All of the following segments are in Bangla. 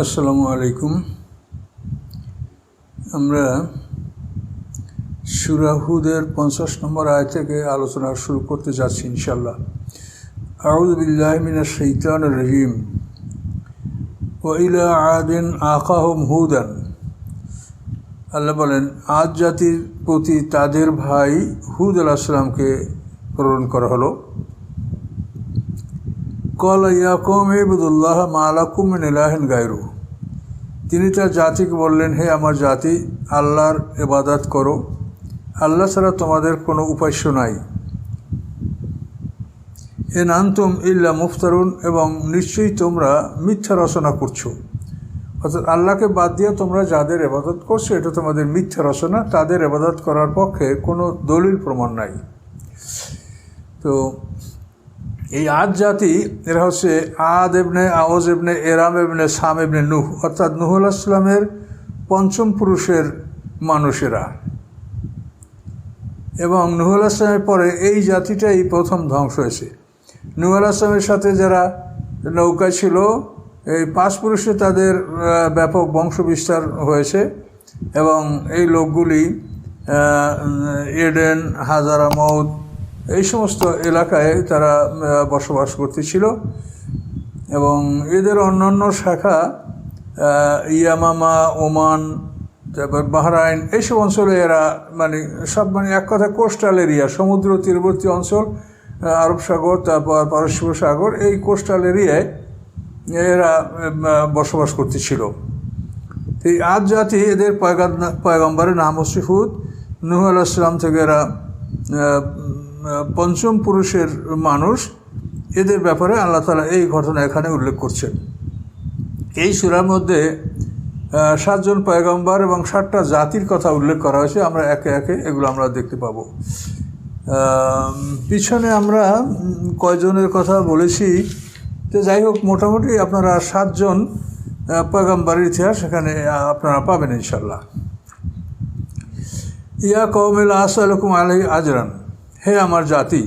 আসসালামু আলাইকুম। আমরা সুরাহুদের পঞ্চাশ নম্বর আয় থেকে আলোচনা শুরু করতে যাচ্ছি ইনশাল্লাহ আউদুবিল্লাহ মিনা শৈতান রহিম ওইলা আদিন আকাহম হুদান। আল্লাহ বলেন, আজ জাতির প্রতি তাদের ভাই হুদ আলাহিসামকে প্রেরণ করা হলো। কল ইয়াকুম ইবুদুল্লাহ মালাকুম ইলাহেন গায়রু তিনি তার জাতিকে বললেন, হে আমার জাতি, আল্লাহর এবাদাত করো। আল্লাহ ছাড়া তোমাদের কোনো উপাস্য নাই। এ নান্তুম ইল্লা মুফতারুন এবং নিশ্চয়ই তোমরা মিথ্যা রচনা করছ। অর্থাৎ আল্লাহকে বাদ দিয়ে তোমরা যাদের এবাদত করছ, এটা তোমাদের মিথ্যা রচনা, তাদের এবাদত করার পক্ষে কোনো দলিল প্রমাণ নাই। তো এই আদ জাতি, এরা হচ্ছে আদ এবনে আওয়াজ এবনে এরাম এবনে সাম এবনে নুহ। অর্থাৎ নুহুল আসলামের পঞ্চম পুরুষের মানুষেরা। এবং নুহুল আসলামের পরে এই জাতিটাই প্রথম ধ্বংস হয়েছে। নুহুল আসলামের সাথে যারা নৌকা ছিল, এই পাঁচ পুরুষে তাদের ব্যাপক বংশ বিস্তার হয়েছে। এবং এই লোকগুলি এডেন, হাজারা মৌদ এই সমস্ত এলাকায় তারা বসবাস করতেছিল এবং এদের অন্যান্য শাখা ইয়ামামা, ওমান, তারপর বাহরাইন, এইসব অঞ্চলে এরা মানে সব মানে এক কথা কোস্টাল এরিয়া, সমুদ্র তীরবর্তী অঞ্চল আরব সাগর, তারপর পারস্য সাগর, এই কোস্টাল এরিয়ায় এরা বসবাস করতেছিল। এই আজ জাতি এদের পয়গম্বরের নাম হসিফুদ নুহ আলাহিসাম থেকে এরা পঞ্চম পুরুষের মানুষ, এদের ব্যাপারে আল্লাহ তালা এই ঘটনা এখানে উল্লেখ করছেন। এই সুরার মধ্যে সাতজন পয়গম্বর এবং ষাটটা জাতির কথা উল্লেখ করা হয়েছে। আমরা একে একে এগুলো আমরা দেখতে পাব। পিছনে আমরা কয়জনের কথা বলেছি। তো যাই হোক, মোটামুটি আপনারা সাতজন পয়গম্বরের ইতিহাস এখানে আপনারা পাবেন ইনশাল্লাহ ইয়া কৌমিল আসালকুম আলাই আজরান। হে আমার জাতি,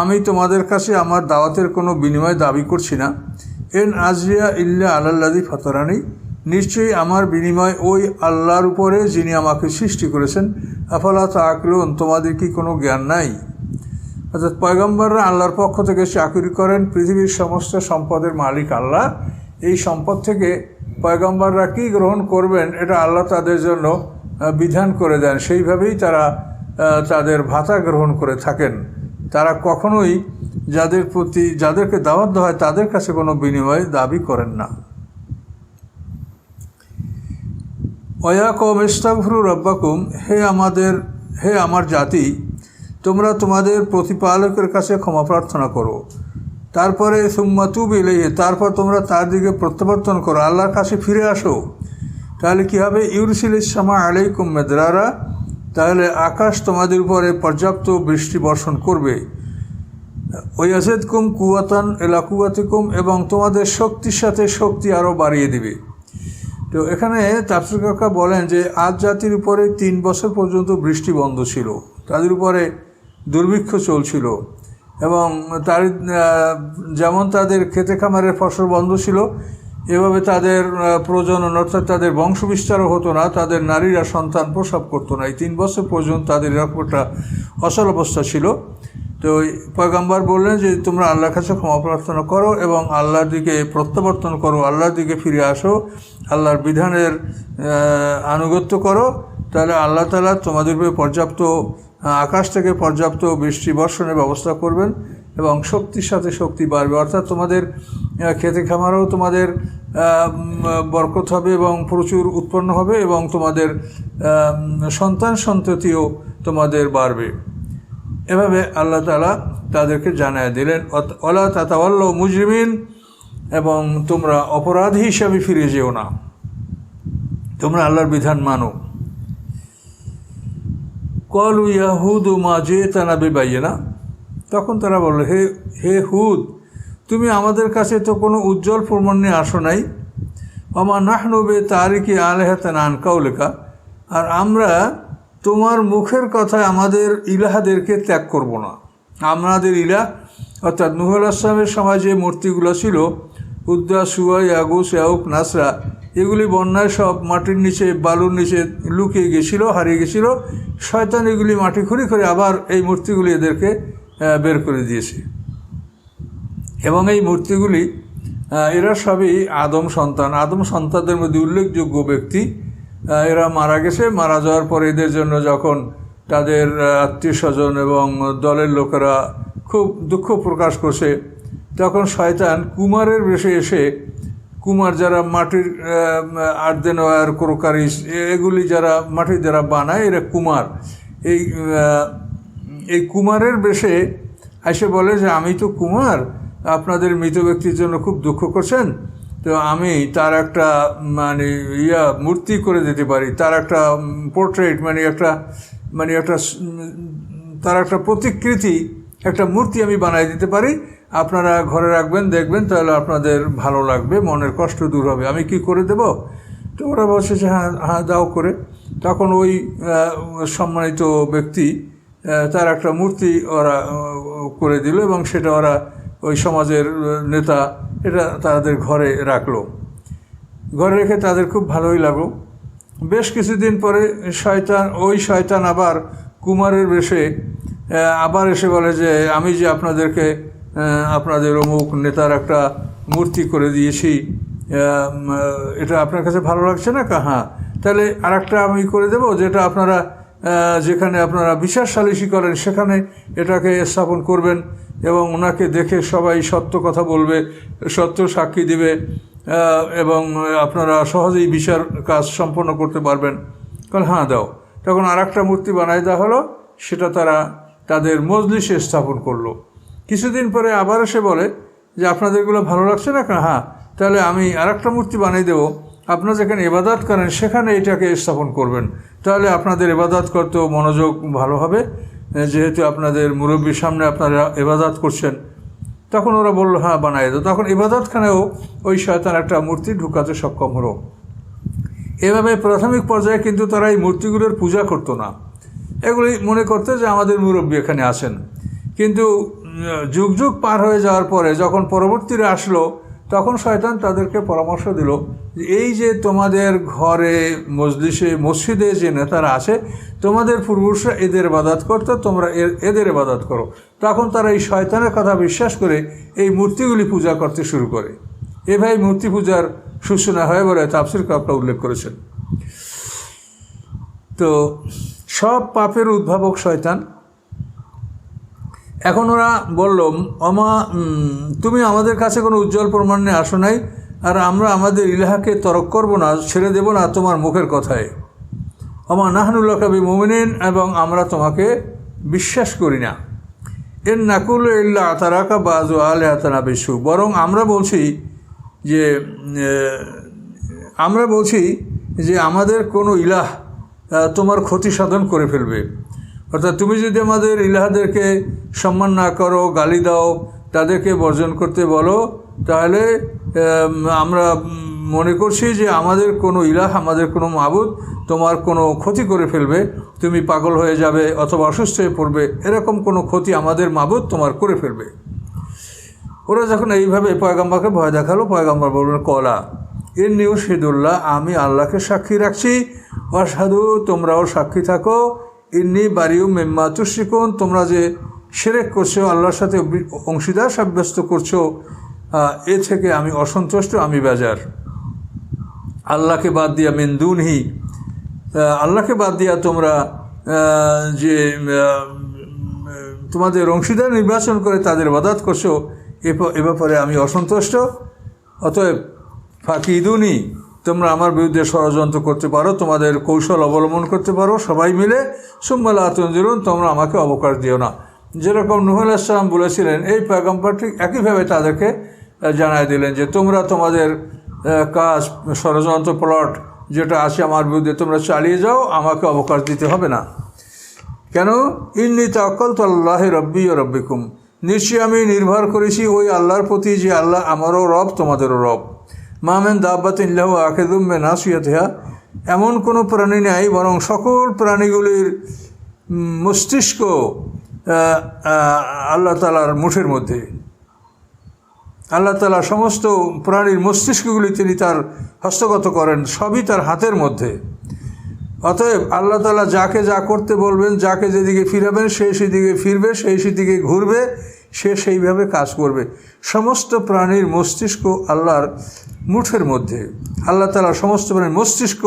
আমি তোমাদের কাছে আমার দাওয়াতের কোনো বিনিময় দাবি করছি না। এন আজরিয়া ইল্লা আল্লাদি ফতরানি, নিশ্চয়ই আমার বিনিময় ওই আল্লাহর উপরে যিনি আমাকে সৃষ্টি করেছেন। আফালা তাকলুন তোমাদের কি কোনো জ্ঞান নাই? অর্থাৎ পয়গম্বররা আল্লাহর পক্ষ থেকে চাকরি করেন, পৃথিবীর সমস্ত সম্পদের মালিক আল্লাহ। এই সম্পদ থেকে পয়গম্বররা কী গ্রহণ করবেন, এটা আল্লাহ তাদের জন্য বিধান করে দেন। সেইভাবেই তারা তাদের ভাতা গ্রহণ করে থাকেন। তারা কখনোই যাদের প্রতি, যাদেরকে দাওয়াত দেওয়া হয় তাদের কাছে কোনো বিনিময় দাবি করেন না। অয়া কম ইস্তাফরু রব্বাকুম, হে আমাদের, হে আমার জাতি, তোমরা তোমাদের প্রতিপালকের কাছে ক্ষমা প্রার্থনা করো। তারপরে সুম্মাতু বিলেহে তারপর তোমরা তার দিকে প্রত্যাবর্তন করো, আল্লাহর কাছে ফিরে আসো। তাহলে কী হবে? ইউরসিল ইসলামা আলাইকুম মেদরারা তাহলে আকাশ তোমাদের উপরে পর্যাপ্ত বৃষ্টি বর্ষণ করবে। ওই আজেদ কুম কুয়াতান এলাকুয়াতিকুম এবং তোমাদের শক্তির সাথে শক্তি আরও বাড়িয়ে দিবে। তো এখানে তাফসির কাকা বলেন যে, আজ জাতির উপরে তিন বছর পর্যন্ত বৃষ্টি বন্ধ ছিল। তাদের উপরে দুর্ভিক্ষ চলছিল এবং তার যেমন তাদের খেতে খামারের ফসল বন্ধ ছিল এভাবে তাদের প্রজনন, অর্থাৎ তাদের বংশ বিস্তারও হতো না, তাদের নারীরা সন্তান প্রসব করতো না। এই তিন বছর পর্যন্ত তাদের একটা অচল অবস্থা ছিল। তো পয়গাম্বার বললেন যে, তোমরা আল্লাহর কাছে ক্ষমা প্রার্থনা করো এবং আল্লাহর দিকে প্রত্যাবর্তন করো, আল্লাহর দিকে ফিরে আসো, আল্লাহর বিধানের আনুগত্য করো। তাহলে আল্লাহ তালা তোমাদের পর্যাপ্ত আকাশ থেকে পর্যাপ্ত বৃষ্টি, বর্ষণের ব্যবস্থা করবেন। এবং শক্তির সাথে শক্তি বাড়বে। অর্থাৎ তোমাদের খেতে খামারও তোমাদের বরকত হবে এবং প্রচুর উৎপন্ন হবে এবং তোমাদের সন্তান সন্ততিও তোমাদের বাড়বে। এভাবে আল্লাহ তালা তাদেরকে জানায় দিলেন অলা তাতাওয়াল্ল মুজরিমিন এবং তোমরা অপরাধী হিসাবে ফিরে যেও না। তোমরা আল্লাহর বিধান মানো। কল ইয়াহুদ মা যে তানা বেবাইয়ে না তখন তারা বলল, হে হে হুদ, তুমি আমাদের কাছে তো কোনো উজ্জ্বল প্রমাণ নিয়ে আসো নাই। আমার নাহনবে তারিকি আনকাও লেখা আর আমরা তোমার মুখের কথায় আমাদের ইলাহাদেরকে ত্যাগ করব না। আমাদের ইলাহ, অর্থাৎ নুহুল আসলামের সময় যে মূর্তিগুলো ছিল, উদ্দা, সুয়া, ইয়াগুস, ইয়াউক, নাসরা, এগুলি বন্যায় সব মাটির নিচে, বালুর নিচে লুকিয়ে গেছিল, হারিয়ে গেছিল। শয়তান এগুলি মাটি খুঁড়ি করে আবার এই মূর্তিগুলি এদেরকে বের করে দিয়েছে। এবং এই মূর্তিগুলি এরা সবই আদম সন্তান। আদম সন্তানদের মধ্যে উল্লেখযোগ্য ব্যক্তি। এরা মারা গেছে। মারা যাওয়ার পর এদের জন্য যখন তাদের আত্মীয় স্বজন এবং দলের লোকেরা খুব দুঃখ প্রকাশ করছে, তখন শয়তান কুমারের বেশে এসে, কুমার যারা মাটির আর্দেন ওয়ার ক্রোকারিস এগুলি যারা মাটির যারা বানায়, এরা কুমার। এই এই কুমারের বেশে এসে বলে যে, আমি তো কুমার, আপনাদের মৃত ব্যক্তির জন্য খুব দুঃখ করছেন। তো আমি তার একটা মানে ইয়া, মূর্তি করে দিতে পারি। তার একটা পোর্ট্রেট মানে একটা মানে একটা তার একটা প্রতিকৃতি, একটা মূর্তি আমি বানাই দিতে পারি। আপনারা ঘরে রাখবেন, দেখবেন, তাহলে আপনাদের ভালো লাগবে, মনের কষ্ট দূর হবে। আমি কি করে দেব? তো ওরা বলছে যে হ্যাঁ হ্যাঁ দাও করে। তখন ওই সম্মানিত ব্যক্তি তার একটা মূর্তি ওরা করে দিল এবং সেটা ওরা ওই সমাজের নেতা, এটা তাদের ঘরে রাখল। ঘরে রেখে তাদের খুব ভালোই লাগল। বেশ কিছুদিন পরে শয়তান, ওই শয়তান আবার কুমারের বেশে আবার এসে বলে যে, আমি যে আপনাদেরকে আপনাদের অমুক নেতার একটা মূর্তি করে দিয়েছি এটা আপনার কাছে ভালো লাগছে না? কা হ্যাঁ তাহলে আরেকটা আমি করে দেব, যেটা আপনারা যেখানে আপনারা বিশ্বাস সালিশি করেন, সেখানে এটাকে স্থাপন করবেন এবং ওনাকে দেখে সবাই সত্য কথা বলবে, সত্য সাক্ষী দিবে এবং আপনারা সহজেই বিচার কাজ সম্পন্ন করতে পারবেন। কারণ হ্যাঁ দাও। তখন আর একটা মূর্তি বানাই দেওয়া হলো, সেটা তারা তাদের মজলিসে স্থাপন করল। কিছুদিন পরে আবার এসে বলে যে আপনাদেরগুলো ভালো লাগছে না? কা? হ্যাঁ। তাহলে আমি আর একটা মূর্তি বানিয়ে দেবো। আপনারা যেখানে এবাদাত করেন, সেখানে এটাকে স্থাপন করবেন। তাহলে আপনাদের এবাদাত করতেও মনোযোগ ভালো হবে। যেহেতু আপনাদের মুরব্বীর সামনে আপনারা এবাদাত করছেন, তখন ওরা বলল হ্যাঁ বানাই দাও। তখন ইবাদতখানেও ওই শয়তান একটা মূর্তি ঢুকাতে সক্ষম হলো। এভাবে প্রাথমিক পর্যায়ে কিন্তু তারা এই মূর্তিগুলোর পূজা করতো না। এগুলি মনে করতে যে আমাদের মুরব্বী এখানে আছেন। কিন্তু যুগ যুগ পার হয়ে যাওয়ার পরে যখন পরবর্তীরা আসলো, তখন শয়তান তাদেরকে পরামর্শ দিল এই যে তোমাদের ঘরে মসজিদে মসজিদে যে নেতারা আছে, তোমাদের পূর্বপুরুষরা এদের ইবাদত করতো, তোমরা এদের ইবাদত করো। তখন তারা এই শয়তানের কথা বিশ্বাস করে এই মূর্তিগুলি পূজা করতে শুরু করে। এভাবে মূর্তি পূজার সূচনা হয় বলে তাপসির কাপটা উল্লেখ করেছেন। তো সব পাপের উদ্ভাবক শয়তান। এখন ওরা বলল, অমা তুমি আমাদের কাছে কোনো উজ্জ্বল প্রমাণ নিয়ে আসো নাই। আর আমরা আমাদের ইলাহাকে তরক করব না, ছেড়ে দেব না তোমার মুখের কথায়। আমার নাহনুল্লাহ কবি মোমিনিন এবং আমরা তোমাকে বিশ্বাস করি না। এর নাকুল ইল্লা আতারাকা বাজু আলে আতানা বিশু বরং আমরা বলছি যে আমরা বলছি যে আমাদের কোনো ইলাহ তোমার ক্ষতি সাধন করে ফেলবে। অর্থাৎ তুমি যদি আমাদের ইলাহাদেরকে সম্মান না করো, গালি দাও, তাদেরকে বর্জন করতে বলো, তাহলে আমরা মনে করছি যে আমাদের কোনো ইলাহ, আমাদের কোনো মাবুদ তোমার কোনো ক্ষতি করে ফেলবে, তুমি পাগল হয়ে যাবে অথবা অসুস্থ হয়ে পড়বে, এরকম কোনো ক্ষতি আমাদের মাবুদ তোমার করে ফেলবে। ওরা যখন এইভাবে পয়গাম্বাকে ভয় দেখাল, পয়গাম্বার বললেন কলা এর নিউ শিদুল্লাহ আমি আল্লাহকে সাক্ষী রাখছি। অসাধু তোমরাও সাক্ষী থাকো। ইন্নি বাড়িও মেম্মা তুশিকুন তোমরা যে সেরেক করছ, আল্লাহর সাথে অংশীদার সাব্যস্ত করছ এ থেকে আমি অসন্তুষ্ট, আমি বেজার। আল্লাহকে বাদ দিয়া মেন্দুনহি আল্লাহকে বাদ দিয়া তোমরা যে তোমাদের অংশীদার নির্বাচন করে তাদের বাদাত করছ, এ ব্যাপারে আমি অসন্তুষ্ট। অতএব ফাঁকিদুনি, তোমরা আমার বিরুদ্ধে ষড়যন্ত্র করতে পারো, তোমাদের কৌশল অবলম্বন করতে পারো, সবাই মিলে। সুম্মাল আতঞ্জরুন তোমরা আমাকে অবকাশ দিও না। যেরকম নুহুল ইসলাম বলেছিলেন, এই প্যাগম্পারটি একইভাবে তাদেরকে জানায় দিলেন যে তোমরা তোমাদের কাজ, ষড়যন্ত্র প্লট যেটা আছে আমার বিরুদ্ধে তোমরা চালিয়ে যাও, আমাকে অবকাশ দিতে হবে না। কেন? ইন্নি তাক্কল তো আল্লাহ রব্বি ও রব্বিকুম। নিশ্চয়ই আমি নির্ভর করেছি ওই আল্লাহর প্রতি যে আল্লাহ আমারও রব, তোমাদেরও রব। মামেন দাব্বাত ইল্লাহ আখেদুম মে নাসিয়াতিহা। এমন কোনো প্রাণী নেই, বরং সকল প্রাণীগুলির মস্তিষ্ক আল্লাহ তালার মুঠের মধ্যে। আল্লাহ তালা সমস্ত প্রাণীর মস্তিষ্কগুলি তিনি তার হস্তগত করেন, সবই তার হাতের মধ্যে। অতএব আল্লাহ তালা যাকে যা করতে বলবেন, যাকে যেদিকে ফিরাবেন, সে সেদিকে ফিরবে সেই সেদিকে ঘুরবে, সে সেইভাবে কাজ করবে। সমস্ত প্রাণীর মস্তিষ্ক আল্লাহর মুঠের মধ্যে। আল্লাহ তালা সমস্ত প্রাণীর মস্তিষ্ক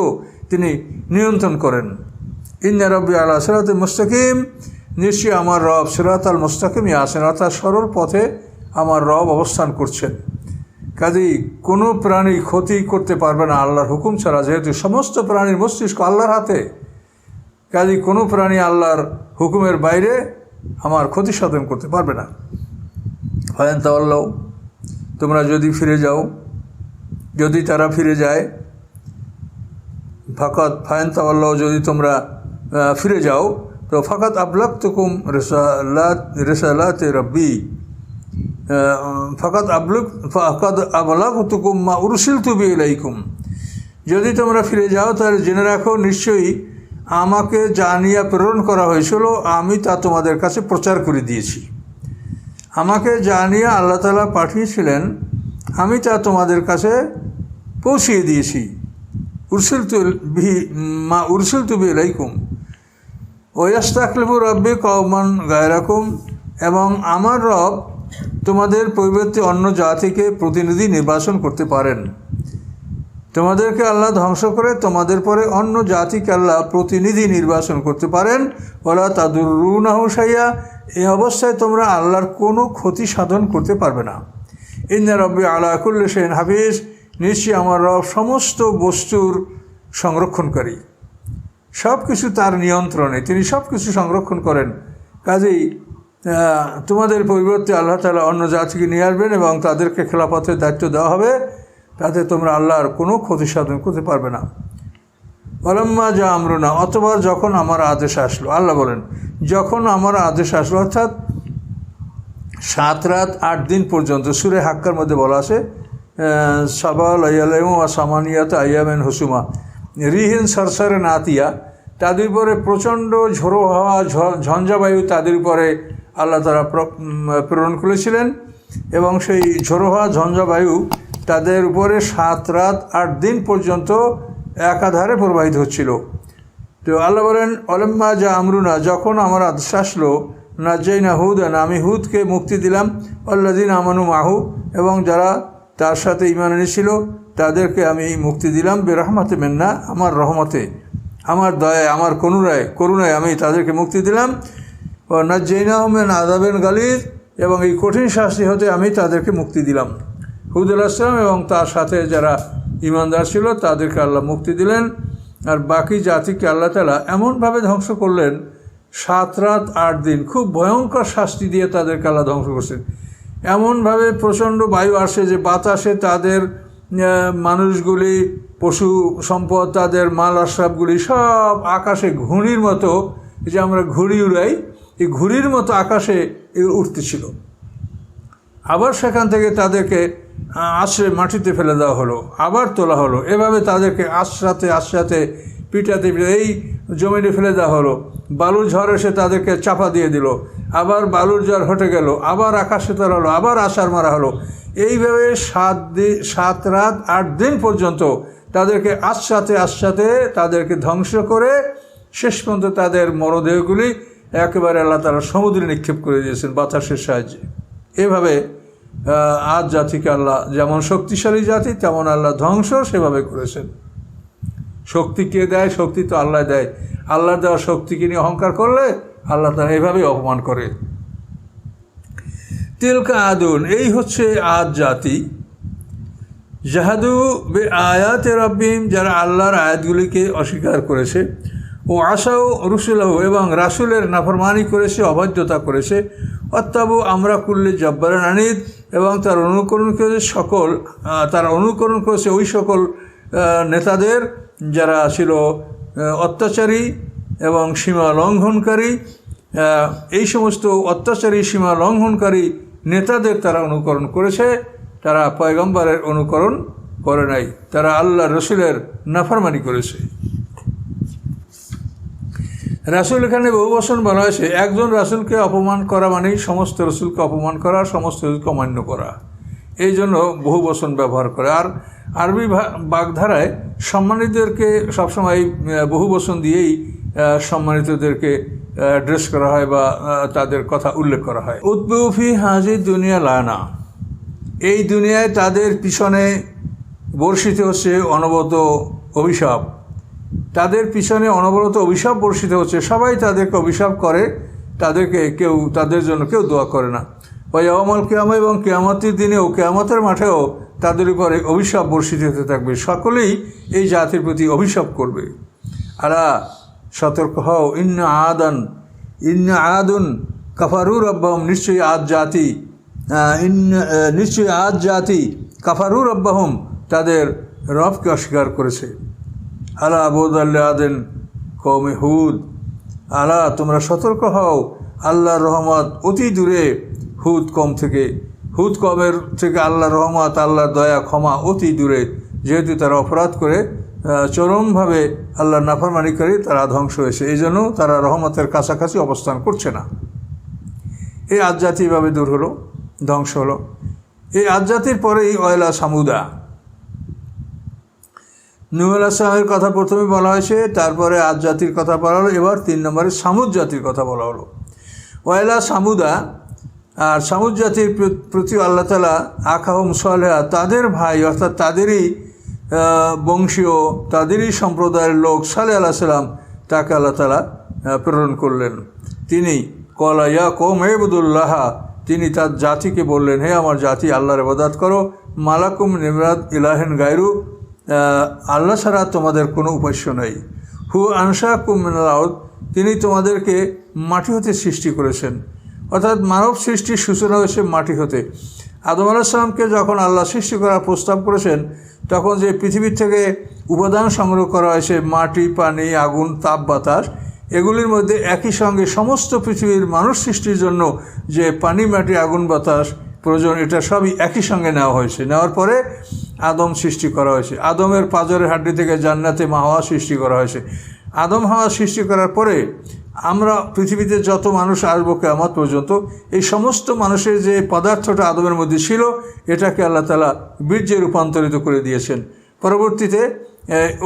তিনি নিয়ন্ত্রণ করেন। ইন্না রব্বি আল্লাহ সিরাত মুস্তাকিম, নিশ্চয়ই আমার রব সিরাত আল মুস্তাকিমই আছেন অর্থাৎ সরল পথে আমার রব অবস্থান করছেন। কাজেই কোনো প্রাণী ক্ষতি করতে পারবে না আল্লাহর হুকুম ছাড়া, যেহেতু সমস্ত প্রাণীর মস্তিষ্ক আল্লাহর হাতে। কাজেই কোনো প্রাণী আল্লাহর হুকুমের বাইরে আমার ক্ষতি সাধন করতে পারবে না। ফয়ান তাল্লাহ তোমরা যদি ফিরে যাও, যদি তারা ফিরে যায়, ফাকাত ফায়ান তাল্লাহ যদি তোমরা ফিরে যাও, তো ফাকাত আবলাক তুকুম রেসালাত রেসালাতে রব্বি ফকাত আবলুক ফকাত আবলাক তুকুম মা উরসিল তুবি ইলাইকুম। যদি তোমরা ফিরে যাও, তাহলে জেনে রাখো, নিশ্চয়ই আমাকে জানিয়া প্রেরণ করা হয়েছিল, আমি তা তোমাদের কাছে প্রচার করে দিয়েছি। আমাকে জানিয়ে আল্লাহ তালা পাঠিয়েছিলেন, আমি তা তোমাদের কাছে পৌঁছিয়ে দিয়েছি। উরসিল তু বিহি মা উরসিল তুবি ইলাইকুম। ওয়াস্তাকলিবু রব্বি কৌমান গায়রাকুম, এবং আমার রব তোমাদের পরিবর্তে অন্য জাতিকে প্রতিনিধি নির্বাচন করতে পারেন। তোমাদেরকে আল্লাহ ধ্বংস করে তোমাদের পরে অন্য জাতিকে আল্লাহ প্রতিনিধি নির্বাচন করতে পারেন। ওলা তাদুর হুসাইয়া এই অবস্থায় তোমরা আল্লাহর কোনো ক্ষতি সাধন করতে পারবে না। ইন্না রব্বি আল্লাহ কুল্ল সেন হাফিজ, নিশ্চয়ই আমার রব সমস্ত বস্তুর সংরক্ষণকারী। সব কিছু তার নিয়ন্ত্রণে, তিনি সব কিছু সংরক্ষণ করেন। কাজেই তোমাদের পরিবর্তে আল্লাহ তালা অন্য জাতিকে নিয়ে আসবেন এবং তাদেরকে খেলাপথের দায়িত্ব দেওয়া হবে। তাতে তোমরা আল্লাহর কোনো ক্ষতি সাধন করতে পারবে না। বলম্মা যা আমরুনা অতবার যখন আমার আদেশ আসলো, আল্লাহ বলেন, যখন আমার আদেশ আসলো, অর্থাৎ সাত রাত আট দিন পর্যন্ত, সুরে হাক্কার মধ্যে বলা আছে সাবাল আয়ালাম ও সামানিয়াত আয়ামেন হুসুমা। রিহিন সরসরে নাতিয়া, তাদের উপরে প্রচণ্ড ঝোড়ো হাওয়া ঝঞ্ঝাবায়ু তাদের উপরে আল্লাহ তারা প্রেরণ করেছিলেন এবং সেই ঝোড়ো হাওয়া ঝঞ্ঝাবায়ু তাদের উপরে সাত রাত আট দিন পর্যন্ত একাধারে প্রবাহিত হচ্ছিল। তো আল্লাহ বলেন, অলেম্মা যা আমরুনা যখন আমার আদেশ আসলো নাজাই না হুদান আমি হুদকে মুক্তি দিলাম আল্লাদিন আমানু মাহু এবং যারা তার সাথে ইমান এনেছিল, তাদেরকে আমি মুক্তি দিলাম, বেরহমাতে মেন্না আমার রহমতে। আমার দয়ায়, আমার করুণায় করুণায় আমি তাদেরকে মুক্তি দিলাম ও নাজ্জাইনা আহমেন আদাবেন গালিদ এবং এই কঠিন শাস্তি হতে আমি তাদেরকে মুক্তি দিলাম। হুদ আসলাম এবং তার সাথে যারা ইমানদার ছিল, তাদেরকে আল্লাহ মুক্তি দিলেন। আর বাকি জাতিকে আল্লাহ তালা এমনভাবে ধ্বংস করলেন, সাত রাত আট দিন খুব ভয়ঙ্কর শাস্তি দিয়ে তাদেরকে আল্লাহ ধ্বংস করছেন। এমনভাবে প্রচণ্ড বায়ু আসে যে বাতাসে তাদের মানুষগুলি, পশু সম্পদ, তাদের মাল আশরাফগুলি সব আকাশে ঘুড়ির মতো যে আমরা ঘুড়ি উড়াই এই ঘুড়ির মতো আকাশে উঠতেছিল। আবার সেখান থেকে তাদেরকে আশ্রয় মাটিতে ফেলে দেওয়া হলো, আবার তোলা হলো। এভাবে তাদেরকে আশ্রাতে আশ্রাতে পিটাতে পিটাতে, এই জমিনে ফেলে দেওয়া হলো। বালুর ঝড় এসে তাদেরকে চাপা দিয়ে দিল। আবার বালুর ঝড় হটে গেল, আবার আকাশে তোলা হলো, আবার আষাঢ় মারা হলো। এইভাবে সাত দিন সাত রাত, আট দিন পর্যন্ত তাদেরকে আশ্রাতে আশ্রাতে তাদেরকে ধ্বংস করে শেষ পর্যন্ত তাদের মরদেহগুলি একেবারে আল্লাহ তারা সমুদ্রে নিক্ষেপ করে দিয়েছেন বাতাসের সাহায্যে। এভাবে আজ জাতিকে আল্লাহ যেমন শক্তিশালী জাতি, তেমন আল্লাহ ধ্বংস সেভাবে করেছেন। শক্তি কে দেয়? শক্তি তো আল্লাহ দেয়। আল্লাহ দেওয়া শক্তিকে নিয়ে অহংকার করলে আল্লাহ তারা এভাবেই অপমান করে। তিলকা আদুন, এই হচ্ছে আদ জাতি। জাহাদু বে আয়াতে রব্বিম যারা আল্লাহর আয়াতগুলিকে অস্বীকার করেছে। ও আশাও রুসুলাহ এবং রাসুলের নাফরমানি করেছে, অবাধ্যতা করেছে। অত্যাবু আমরা করলে জব্বার আনিদ এবং তার অনুকরণ করেছে সকল তারা অনুকরণ করেছে ওই সকল নেতাদের যারা ছিল অত্যাচারী এবং সীমা লঙ্ঘনকারী এই সমস্ত অত্যাচারী, সীমা লঙ্ঘনকারী নেতাদের তারা অনুকরণ করেছে। তারা পয়গম্বরের অনুকরণ করে নাই। তারা আল্লাহ রসুলের নাফরমানি করেছে। রাসুল এখানে বহু বসন বলা হয়েছে, একজন রাসুলকে অপমান করা মানেই সমস্ত রসুলকে অপমান করা, সমস্ত রসুলকে অমান্য করা। এই জন্য বহু বচন ব্যবহার করে। আর আরবি বাগধারায় সম্মানিতদেরকে সবসময় বহু বচন দিয়েই সম্মানিতদেরকে ড্রেস করা হয় বা তাদের কথা উল্লেখ করা হয়। উদ্বেফি হাজি দুনিয়া লানা। এই দুনিয়ায় তাদের পিছনে বর্ষিত হচ্ছে অনবরত অভিশাপ। তাদের পিছনে অনবরত অভিশাপ বর্ষিত হচ্ছে। সবাই তাদেরকে অভিশাপ করে, তাদেরকে কেউ, তাদের জন্য কেউ দোয়া করে না। ওই অমল কেয়ামা এবং কেয়ামতের দিনেও কেয়ামতের মাঠেও তাদের উপরে অভিশাপ বর্ষিত হতে থাকবে। সকলেই এই জাতির প্রতি অভিশাপ করবে। আরা সতর্ক হও। ইন্ন আদান, ইন্ন আদুন কাফারুর আব্বাহম নিশ্চয়ই আদ জাতি নিশ্চয়ই আদ জাতি কাফারুর আব্বাহম তাদের রবকে অস্বীকার করেছে। আলা আবুদ আল্লাহ আদেন কৌমে হুদ। আলা, তোমরা সতর্ক হও। আল্লাহর রহমত অতি দূরে হুদ কম থেকে। হুদ কমের থেকে আল্লাহর রহমত, আল্লাহর দয়া, ক্ষমা অতি দূরে। যেহেতু তারা অপরাধ করে চরমভাবে আল্লাহর নাফরমানি করে, তারা ধ্বংস হয়েছে। এই জন্য তারা রহমতের কাছাকাছি অবস্থান করছে না। এই আদজাতি এভাবে দূর হলো, ধ্বংস হলো। এই আদজাতির পরেই অয়লা সামুদা। নুহ আলাহিসামের কথা প্রথমে বলা হয়েছে তারপরে আজ জাতির কথা বলা হলো এবার তিন নম্বরে সামুদ জাতির কথা বলা হলো। ওয়লা সামুদা আর সামুদ জাতির প্রতি আল্লাহ তালা আকাহম সালেহা তাদের ভাই অর্থাৎ তাদেরই বংশীয় তাদেরই সম্প্রদায়ের লোক সালে আল্লাহ সাল্লাম তাকে আল্লাহ তালা প্রেরণ করলেন। তিনি কলা ইয়া কৌম এবুদুল্লাহ তিনি তার জাতিকে বললেন হে আমার জাতি আল্লাহর ইবাদত করো মালাকুম নিমরাদ ইলাহেন আহ, আল্লাহ ছাড়া তোমাদের কোনো উপাস্য নেই। হু আনসা কুমিনাউদ তিনি তোমাদেরকে মাটি হতে সৃষ্টি করেছেন। অর্থাৎ মানব সৃষ্টির সূচনা হয়েছে মাটি হতে। আদম আলাহিসামকে যখন আল্লাহ সৃষ্টি করার প্রস্তাব করেছেন, তখন যে পৃথিবীর থেকে উপাদান সংগ্রহ করা হয়েছে, মাটি, পানি, আগুন, তাপ, বাতাস, এগুলির মধ্যে একই সঙ্গে সমস্ত পৃথিবীর মানুষ সৃষ্টির জন্য যে পানি, মাটি, আগুন, বাতাস প্রয়োজন, এটা সবই একই সঙ্গে নেওয়া হয়েছে। নেওয়ার পরে আদম সৃষ্টি করা হয়েছে। আদমের পাজরের হাড্ডি থেকে জান্নাতে মা হাওয়া সৃষ্টি করা হয়েছে। আদম হাওয়া সৃষ্টি করার পরে আমরা পৃথিবীতে যত মানুষ আসব কেমন পর্যন্ত, এই সমস্ত মানুষের যে পদার্থটা আদমের মধ্যে ছিল, এটাকে আল্লাহ তালা বীর্যে রূপান্তরিত করে দিয়েছেন। পরবর্তীতে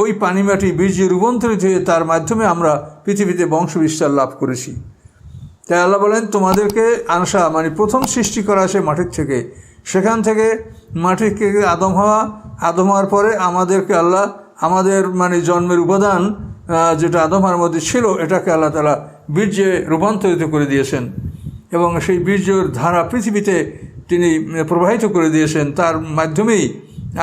ওই পানি মাটি বীর্যে রূপান্তরিত হয়ে তার মাধ্যমে আমরা পৃথিবীতে বংশ বিস্তার লাভ করেছি। তাই আল্লাহ বলেন, তোমাদেরকে আনসা মানে প্রথম সৃষ্টি করা আছে মাটির থেকে। সেখান থেকে মাটি থেকে আদম হওয়া, আদম হওয়ার পরে আমাদেরকে আল্লাহ, আমাদের মানে জন্মের উপাদান যেটা আদম হওয়ার মধ্যে ছিল, এটাকে আল্লাহ তালা বীর্যে রূপান্তরিত করে দিয়েছেন। এবং সেই বীর্যর ধারা পৃথিবীতে তিনি প্রবাহিত করে দিয়েছেন। তার মাধ্যমেই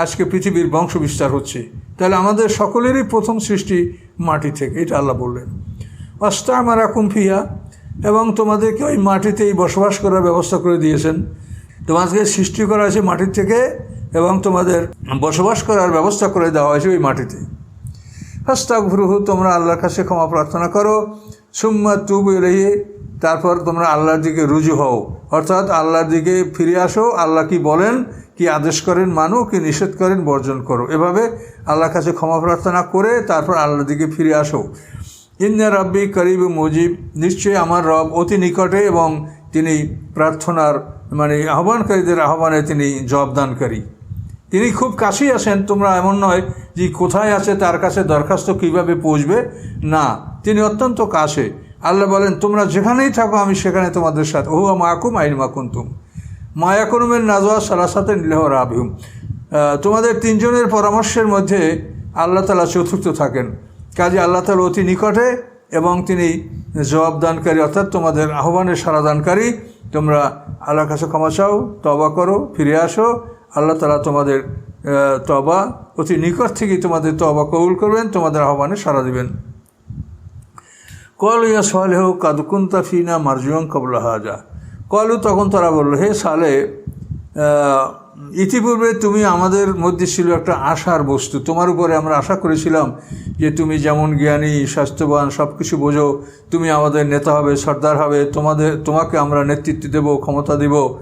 আজকে পৃথিবীর বংশ বিস্তার হচ্ছে। তাহলে আমাদের সকলেরই প্রথম সৃষ্টি মাটি থেকে, এটা আল্লাহ বললেন। অস্তামারা কুম্ফিয়া এবং তোমাদেরকে ওই মাটিতেই বসবাস করার ব্যবস্থা করে দিয়েছেন। তোমাদেরকে সৃষ্টি করা হয়েছে মাটির থেকে এবং তোমাদের বসবাস করার ব্যবস্থা করে দেওয়া হয়েছে ওই মাটিতে। ফাস্তাগফিরুহু তোমরা আল্লাহর কাছে ক্ষমা প্রার্থনা করো। সুম্মা তুব এলিহি তারপর তোমরা আল্লাহর দিকে রুজু হও। অর্থাৎ আল্লাহর দিকে ফিরে আসো, আল্লাহ কি বলেন, কি আদেশ করেন মানো, কি নিষেধ করেন বর্জন করো। এভাবে আল্লাহর কাছে ক্ষমা প্রার্থনা করে তারপর আল্লাহর দিকে ফিরে আসো। ইন্না রব্বি করিব মুজিব নিশ্চয়ই আমার রব অতি নিকটে এবং তিনি প্রার্থনার মানে আহ্বানকারীদের আহ্বানে তিনি জবাবদানকারী। তিনি খুব কাছেই আসেন তোমরা এমন নয় যে কোথায় আছে তার কাছে দরখাস্ত কীভাবে পৌঁছবে না তিনি অত্যন্ত কাছে। আল্লাহ বলেন তোমরা যেখানেই থাকো আমি সেখানে তোমাদের সাথে ওহু মাকুম আইন মাকুন্তুম মায়াকুনুমের নাজওয়া সালাসাতে নিলেহ আহ, তোমাদের তিনজনের পরামর্শের মধ্যে আল্লাহ তালা চতুর্থ থাকেন। কাজে আল্লাহ তালা অতি নিকটে এবং তিনি জবাবদানকারী, অর্থাৎ তোমাদের আহ্বানের সারাদানকারী। তোমরা আল্লাহ কাছে ক্ষমা চাও তবা করো, ফিরে আসো। আল্লাহ তালা তোমাদের তবা অতি নিকট থেকেই তোমাদের তবা কবুল করবেন, তোমাদের আহ্বানে সাড়া দিবেন। কল ইয়া সালেহ কাদকুন্তা ফিনা মার্জুয়ং কবলা হাজা। কলু তখন তারা বলল, হে সালে ইতিপূর্বে তুমি আমাদের মধ্যে ছিল একটা আশার বস্তু। তোমার উপরে আমরা আশা করেছিলাম যে তুমি যেমন জ্ঞানী, স্বাস্থ্যবান সব কিছু বোঝো, তুমি আমাদের নেতা হবে, সর্দার হবে, তোমাদের, তোমাকে আমরা নেতৃত্ব দেব, ক্ষমতা দেব।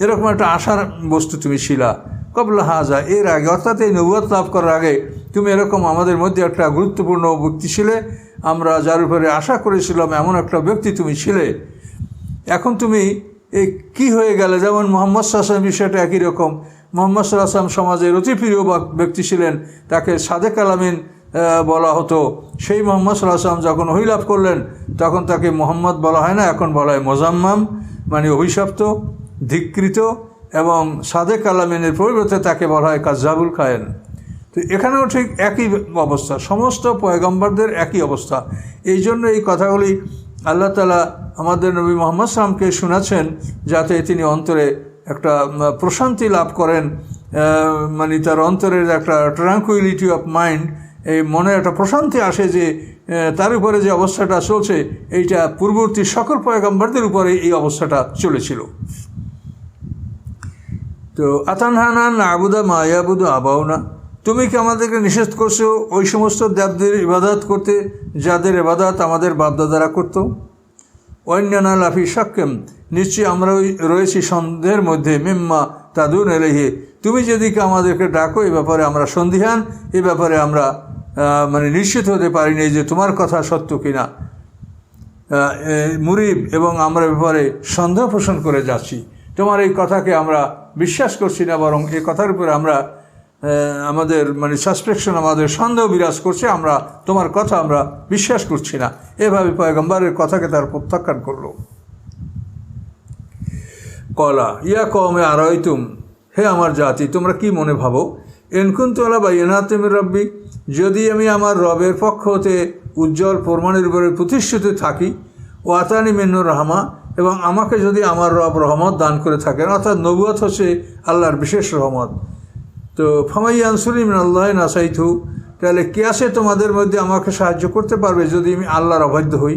এরকম একটা আশার বস্তু তুমি ছিলা। কবলা হাজা, এর আগে, অর্থাৎ এই নবুয়ত লাভ করার আগে তুমি এরকম আমাদের মধ্যে একটা গুরুত্বপূর্ণ ব্যক্তি ছিলে। আমরা যার উপরে আশা করেছিলাম এমন একটা ব্যক্তি তুমি ছিলে। এখন তুমি এই কি হয়ে গেলে? যেমন মোহাম্মদ শাসন বিষয়টা একই রকম। মোহাম্মদ সাল্লাহ আসলাম সমাজের অতি প্রিয় ব্যক্তি ছিলেন, তাকে সাদেক আলামিন বলা হতো। সেই মোহাম্মদ সাল্লাহ যখন লাভ করলেন, তখন তাকে মোহাম্মদ বলা হয় না, এখন বলা হয় মোজাম্মাম মানে অভিশপ্ত, ধিকৃত এবং সাদেক আলামিনের পরিবর্তে তাকে বলা হয় কাজাবুল খায়েন। তো এখানেও ঠিক একই অবস্থা, সমস্ত পয়গম্বরদের একই অবস্থা। এই জন্য এই কথাগুলি আল্লাহ তালা আমাদের নবী মোহাম্মদ সালামকে শোনাচ্ছেন যাতে তিনি অন্তরে একটা প্রশান্তি লাভ করেন মানে তার অন্তরের একটা ট্রাঙ্কুইলিটি অফ মাইন্ড এই মনে একটা প্রশান্তি আসে যে তার উপরে যে অবস্থাটা চলছে, এইটা পূর্ববর্তী সকল পয়গম্বরদের উপরে এই অবস্থাটা চলেছিল। তো আতানহানান আবুদা মায়াবুদু আবাউনা, তুমি কি আমাদেরকে নিষেধ করছ ওই সমস্ত দেবদের ইবাদত করতে, যাদের ইবাদত আমাদের বাপদাদারা করতো? অন্যান্য লাফি সাক্কেম নিশ্চয়ই আমরা রয়েছি সন্দেহের মধ্যে মিম্মা তাদুন এলেহে তুমি যদি কি আমাদেরকে ডাকো এ ব্যাপারে আমরা সন্দিহান এ ব্যাপারে আমরা মানে নিশ্চিত হতে পারিনি যে তোমার কথা সত্য কিনা। এ, মুরিব এবং আমরা ব্যাপারে সন্দেহ পোষণ করে যাচ্ছি। তোমার এই কথাকে আমরা বিশ্বাস করছি না বরং এই কথার উপরে আমরা আমাদের মানে সাসপেকশন আমাদের সন্দেহ বিরাজ করছে, আমরা, তোমার কথা আমরা বিশ্বাস করছি না। এভাবে পয়গম্বরের কথাকে তার প্রত্যাখ্যান করল। কলা, ইয়া কমে আরয়তুম হে আমার জাতি, তোমরা কি মনে ভাবো? এনকুন্তলা বা এনাতেমের রব্বি, যদি আমি আমার রবের পক্ষ হতে উজ্জ্বল প্রমাণের উপরে প্রতিষ্ঠিত থাকি, ও আতানি মেনুর রহমা, এবং আমাকে যদি আমার রব রহমত দান করে থাকেন, অর্থাৎ নবুয়ত হচ্ছে আল্লাহর বিশেষ রহমত। তো ফামাই আনসুলিম আল্লাহ নাসাইথু তাহলে কে আসে তোমাদের মধ্যে আমাকে সাহায্য করতে পারবে যদি আমি আল্লাহর অবাধ্য হই?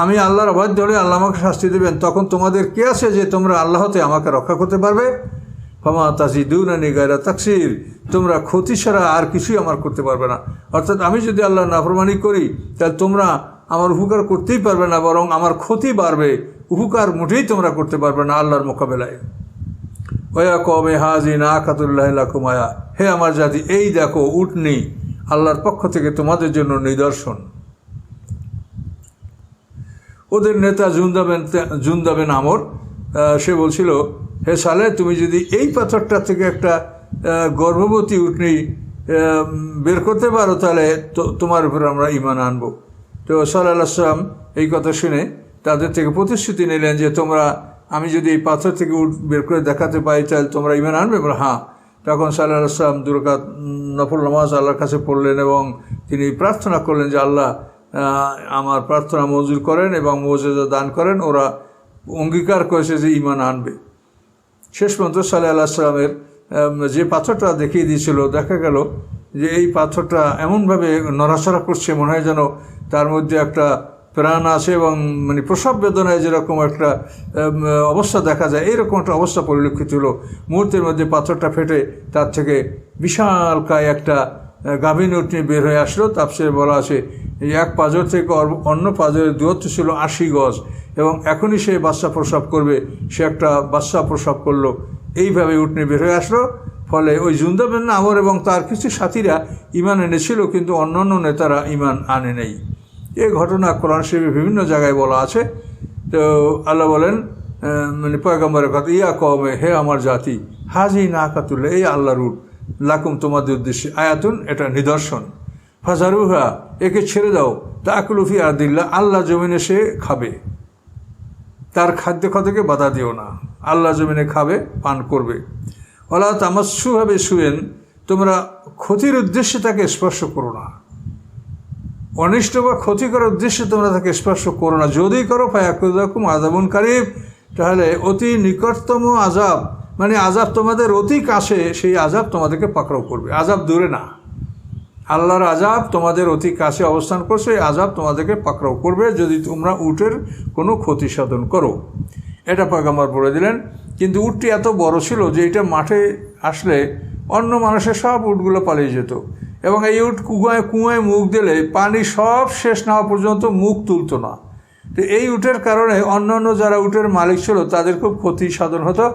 আমি আল্লাহর অবাধ্য হলে আল্লাহ আমাকে শাস্তি দেবেন, তখন তোমাদের কে আছে যে তোমরা আল্লাহতে আমাকে রক্ষা করতে পারবে? ফামা তাজিদুন নিগায়রা তাকসির, তোমরা ক্ষতি ছাড়া আর কিছুই আমার করতে পারবে না। অর্থাৎ আমি যদি আল্লাহ নাফরমানি করি, তাহলে তোমরা আমার উপকার করতেই পারবে না, বরং আমার ক্ষতি বাড়বে, উপকার মোটেই তোমরা করতে পারবে না আল্লাহর মোকাবেলায়। ওয়া কমে হাজি না কাতুল্লাহ কুমায়া হে আমার জাতি, এই দেখো উঠনি আল্লাহর পক্ষ থেকে তোমাদের জন্য নিদর্শন। ওদের নেতা জুন্দাবেন জুন্দাবেন আমর সে বলছিল, হে সালে, তুমি যদি এই পাথরটা থেকে একটা গর্ভবতী উঠনি বের করতে পারো, তাহলে তোমার উপর আমরা ইমান আনব। তো সাল্লাহ সাল্লাম এই কথা শুনে তাদের থেকে প্রতিশ্রুতি নিলেন যে, তোমরা আমি যদি এই পাথর থেকে উট বের করে দেখাতে পাই তাহলে তোমরা ইমান আনবে? বলে হ্যাঁ। তখন সাল্লাহ আসলাম দুরকাত নফল নামাজ আল্লাহর কাছে পড়লেন এবং তিনি প্রার্থনা করলেন যে আল্লাহ আমার প্রার্থনা মঞ্জুর করেন এবং মৌজেদা দান করেন। ওরা অঙ্গীকার করেছে যে ইমান আনবে। শেষ পর্যন্ত সাল্লাহ আল্লাহ সাল্লামের যে পাথরটা দেখিয়ে দিয়েছিল, দেখা গেল যে এই পাথরটা এমনভাবে নড়াচড়া করছে, মনে হয় যেন তার মধ্যে একটা প্রাণ আছে এবং মানে প্রসব বেদনায় যেরকম একটা অবস্থা দেখা যায়, এরকম একটা অবস্থা পরিলক্ষিত হলো। মুহূর্তের মধ্যে পাথরটা ফেটে তার থেকে বিশাল কায় একটা গাভীন উঠনি বের হয়ে আসলো। তাপসে বলা আছে, এক পাজর থেকে অন্য পাজরের দূরত্ব ছিল আশি গজ এবং এখনই সে বাচ্চা প্রসব করবে। সে একটা বাচ্চা প্রসব করল। এইভাবে উঠনি বের হয়ে আসলো। ফলে ওই জুন্দাবেন আমর এবং তার কিছু সাথীরা ইমান এনেছিল, কিন্তু অন্যান্য নেতারা ইমান আনে নেই। এই ঘটনা কোরআন শরীফে বিভিন্ন জায়গায় বলা আছে। তো আল্লাহ বলেন মানে পয়গম্বরের কথা, ইয়া কমে হে আমার জাতি, হাজি না কাতুল্লা, এই আল্লাহ রুট লাকুম তোমাদের উদ্দেশ্যে আয়াতুন, এটা নিদর্শন। ফাজারুহা, একে ছেড়ে দাও তাকুলুফি আদিল্লা আল্লাহ জমিনে সে খাবে। তার খাদ্য খাদ্যকে বাধা দিও না, আল্লাহ জমিনে খাবে, পান করবে। ওলা তামাস্যুভাবে শুয়েন তোমরা ক্ষতির উদ্দেশ্যে তাকে স্পর্শ করো না। অনিষ্ট বা ক্ষতি করার উদ্দেশ্যে তোমরা তাকে স্পর্শ করো না। যদি করো ফায়াকুম আজাবন কারিব। তাহলে অতি নিকটতম আজাব মানে আজাব তোমাদের অতি কাছে, সেই আজাব তোমাদেরকে পাকড়াও করবে। আজাব দূরে না। আল্লাহর আজাব তোমাদের অতি কাছে অবস্থান করছে এই আজাব তোমাদেরকে পাকড়াও করবে যদি তোমরা উটের কোনো ক্ষতি সাধন করো। এটা পাগামার বলে দিলেন। কিন্তু উটটি এত বড় ছিল যে এটা মাঠে আসলে অন্য মানুষের সব উটগুলো পালিয়ে যেত। এবং এই উট কুয়ায় কুয়ায় মুখ দিলে পানি সব শেষ না হওয়া পর্যন্ত মুখ তুলত না। তো এই উটের কারণে অন্যান্য যারা উটের মালিক ছিল, তাদের খুব ক্ষতি সাধন হতো।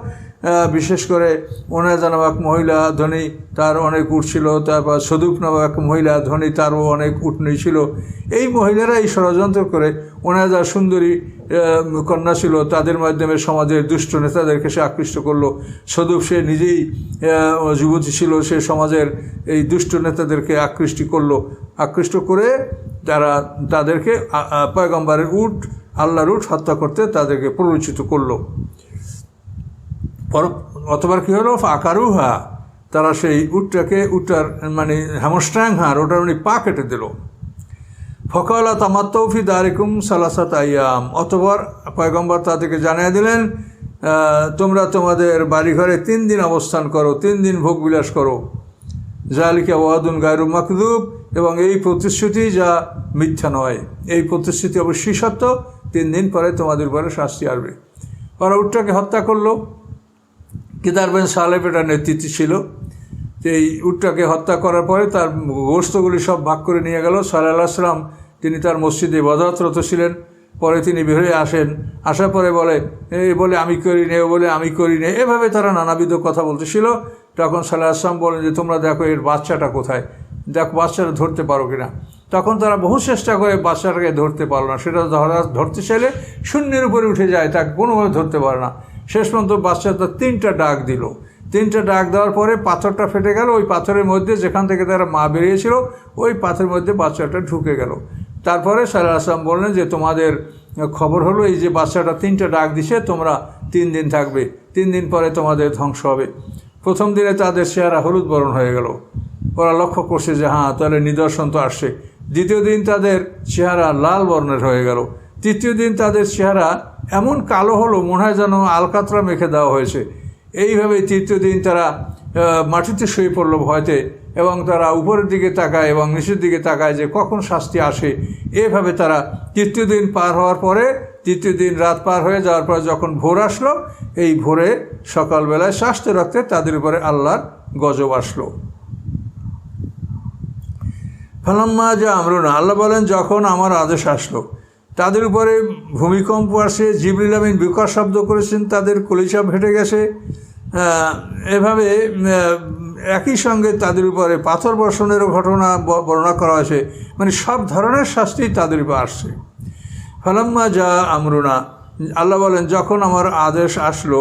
বিশেষ করে ওনায়দা নামক মহিলা ধনী, তার অনেক উঠ ছিল, তারপর সদুপ নামক এক মহিলা ধনী, তারও অনেক উটনি ছিল। এই মহিলারা এই ষড়যন্ত্র করে ওনায়দা সুন্দরী কন্যা ছিল, তাদের মাধ্যমে সমাজের দুষ্ট নেতাদেরকে সে আকৃষ্ট করল। সদুপ সে নিজেই যুবতী ছিল, সে সমাজের এই দুষ্ট নেতাদেরকে আকৃষ্টি করল। আকৃষ্ট করে তারা তাদেরকে পয়গম্বারের উট, আল্লাহর উট হত্যা করতে তাদেরকে প্ররোচিত করল। পর অতবার কী হলো? আকারুহা তারা সেই উটটাকে উটটার মানে হ্যামস্ট্র্যাং হার ওটার উনি পা কেটে দিল। ফকালা তামাত্তৌফি দারিকুম সালাসাত আয়াম। অতবার পয়গম্বর তাদেরকে জানিয়ে দিলেন তোমরা তোমাদের বাড়িঘরে তিন দিন অবস্থান করো, তিন দিন ভোগ বিলাস করো। জালিকা ওয়াদুন গায়রু মাকদুব। এবং এই প্রতিশ্রুতি যা মিথ্যা নয়। এই প্রতিশ্রুতি অবশ্যই সত্য। তিন দিন পরে তোমাদের উপরে শাস্তি আসবে। ওরা উটটাকে হত্যা করল। কেদার বেন সালেব এটার নেতৃত্বে ছিল। এই উটটাকে হত্যা করার পরে তার গোস্তগুলি সব ভাগ করে নিয়ে গেল। সাল্লাহ তিনি তার মসজিদে বদাতরত ছিলেন। পরে তিনি বেরোয় আসেন। আসার পরে বলে এই বলে, আমি করি নে বলে, আমি করি নে। এভাবে তারা নানাবিধ কথা বলতেছিল। তখন সাল্লাহ আসলাম বলেন যে, তোমরা দেখো এর বাচ্চাটা কোথায়? দেখো, বাচ্চাটা ধরতে পারো কিনা? তখন তারা বহু চেষ্টা করে বাচ্চাটাকে ধরতে পারল না। সেটা ধরা, ধরতে চাইলে শূন্যের উপরে উঠে যায়, তাকে কোনোভাবে ধরতে পারে না। শেষ পর্যন্ত বাচ্চাটা তিনটা ডাক দিল। তিনটা ডাক দেওয়ার পরে পাথরটা ফেটে গেল, ওই পাথরের মধ্যে যেখান থেকে তারা মা বেরিয়েছিল, ওই পাথরের মধ্যে বাচ্চাটা ঢুকে গেল। তারপরে সাল্লাহ আসলাম বললেন যে, তোমাদের খবর হলো এই যে বাচ্চাটা তিনটা ডাক দিছে, তোমরা তিন দিন থাকবে, তিন দিন পরে তোমাদের ধ্বংস হবে। প্রথম দিনে তাদের চেহারা হলুদ বরণ হয়ে গেল। ওরা লক্ষ্য করছে যে হ্যাঁ তাহলে নিদর্শন তো আসছে। দ্বিতীয় দিন তাদের চেহারা লাল বর্ণের হয়ে গেল। তৃতীয় দিন তাদের চেহারা এমন কালো হলো, মনে হয় যেন আলকাতরা মেখে দেওয়া হয়েছে। এইভাবে তৃতীয় দিন তারা মাটিতে শুয়ে পড়ল ভয়তে এবং তারা উপরের দিকে তাকায় এবং নিচের দিকে তাকায় যে কখন শাস্তি আসে। এভাবে তারা তৃতীয় দিন পার হওয়ার পরে, তৃতীয় দিন রাত পার হয়ে যাওয়ার পর যখন ভোর আসলো, এই ভোরে সকালবেলায় স্বাস্থ্য রাখতে তাদের উপরে আল্লাহর গজব আসলো। ফালাম্মা যে আমরুনা, আল্লাহ বলেন, যখন আমার আদেশ আসলো তাদের উপরে ভূমিকম্প আসে, জিবরিল আমিন শব্দ করেছেন, তাদের কলিচা ফেটে গেছে। এভাবে একই সঙ্গে তাদের উপরে পাথর বর্ষণেরও ঘটনা বর্ণনা করা হয়েছে। মানে সব ধরনের শাস্তি তাদের উপর আসছে। ফালাম্মা যা আমরুনা, আল্লাহ বলেন, যখন আমার আদেশ আসলো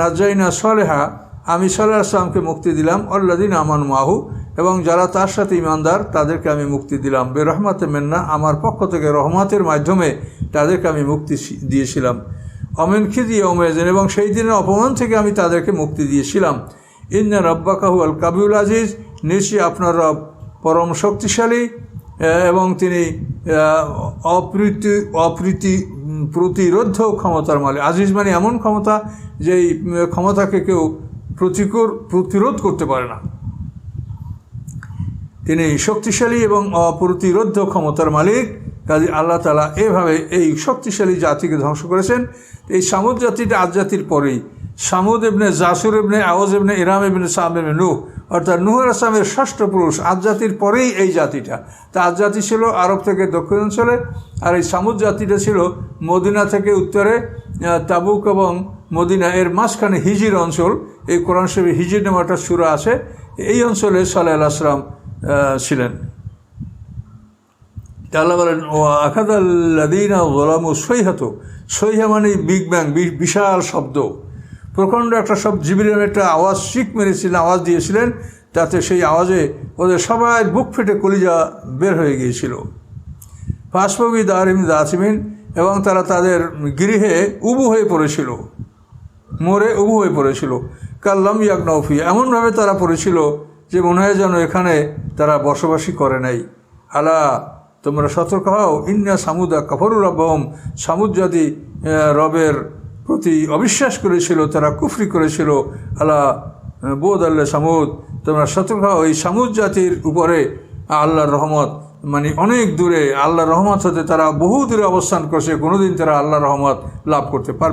নাজাইনা সলেহা আমি সাল্লাহ আসলামকে মুক্তি দিলাম অল্লাদিন আমান মাহু এবং যারা তার সাথে ইমানদার তাদেরকে আমি মুক্তি দিলাম। বে রহমাতে মেন্না আমার পক্ষ থেকে রহমাতের মাধ্যমে তাদেরকে আমি মুক্তি দিয়েছিলাম। অমেন খিদি ওমেজেন এবং সেই দিনের অপমান থেকে আমি তাদেরকে মুক্তি দিয়েছিলাম। ইন্না রব্বাকাহু আল কাবিউল আজিজ নিশ্চয়ই আপনার রব পরম শক্তিশালী এবং তিনি অপ্রীতি অপ্রীতি প্রতিরোধ ক্ষমতার মালিক। আজিজ মানে এমন ক্ষমতা যে এই উম, ক্ষমতাকে কেউ প্রতিকূল প্রতিরোধ করতে পারে না। তিনি শক্তিশালী এবং অপ্রতিরোধ ক্ষমতার মালিক। কাজে আল্লাহ তালা এভাবে এই শক্তিশালী জাতিকে ধ্বংস করেছেন। এই সামুদ জাতিটা আজ জাতির পরেই। সামুদ এমনি জাসুর এমনি আওয়াজ এমনি ইরাম এমনি সাম এমনি নুহ, অর্থাৎ নুহুর আসলামের ষষ্ঠ পুরুষ আজ জাতির পরেই এই জাতিটা। তা আজ জাতি ছিল আরব থেকে দক্ষিণাঞ্চলে আর এই সামুদ জাতিটা ছিল মদিনা থেকে উত্তরে তাবুক এবং মদিনা এর মাঝখানে হিজির অঞ্চল, এই কোরআন শরীফে হিজির নামে একটা সুরা আছে, এই অঞ্চলে সাল্লাহ আসলাম ছিলেন। আল্লাহ বলেন ও আখাদাল্লাদিনা ও সৈহাত। সৈহা মানে বিগ ব্যাং বিশাল শব্দ। প্রকাণ্ড একটা সব জিবিরের একটা আওয়াজ শিক মেরেছিলেন, আওয়াজ দিয়েছিলেন, তাতে সেই আওয়াজে ওদের সবাই বুক ফেটে কলিজা বের হয়ে গিয়েছিল। ফাসফবি দারিম দাসিমিন এবং তারা তাদের গৃহে উবু হয়ে পড়েছিল। মরে উবু হয়ে পড়েছিল। কাল্লাম ইয়াকনৌফি এমনভাবে তারা পড়েছিল যে মনে হয় যেন এখানে তারা বসবাসই করে নাই। আলা, তোমরা সতর্ক হও। ইন্না সামুদা কাফরুর রব্বহম। সামুদ যদি রবের প্রতি অবিশ্বাস করেছিল, তারা কুফরি করেছিল। আলা বোধ আল্লাহ সামুদ। তোমরা সতর্ক হও। এই সামুদ জাতির উপরে আল্লাহর রহমত মানে অনেক দূরে আল্লাহর রহমত হতে তারা বহু দূরে অবস্থান করছে। কোনোদিন তারা আল্লাহর রহমত লাভ করতে পারবে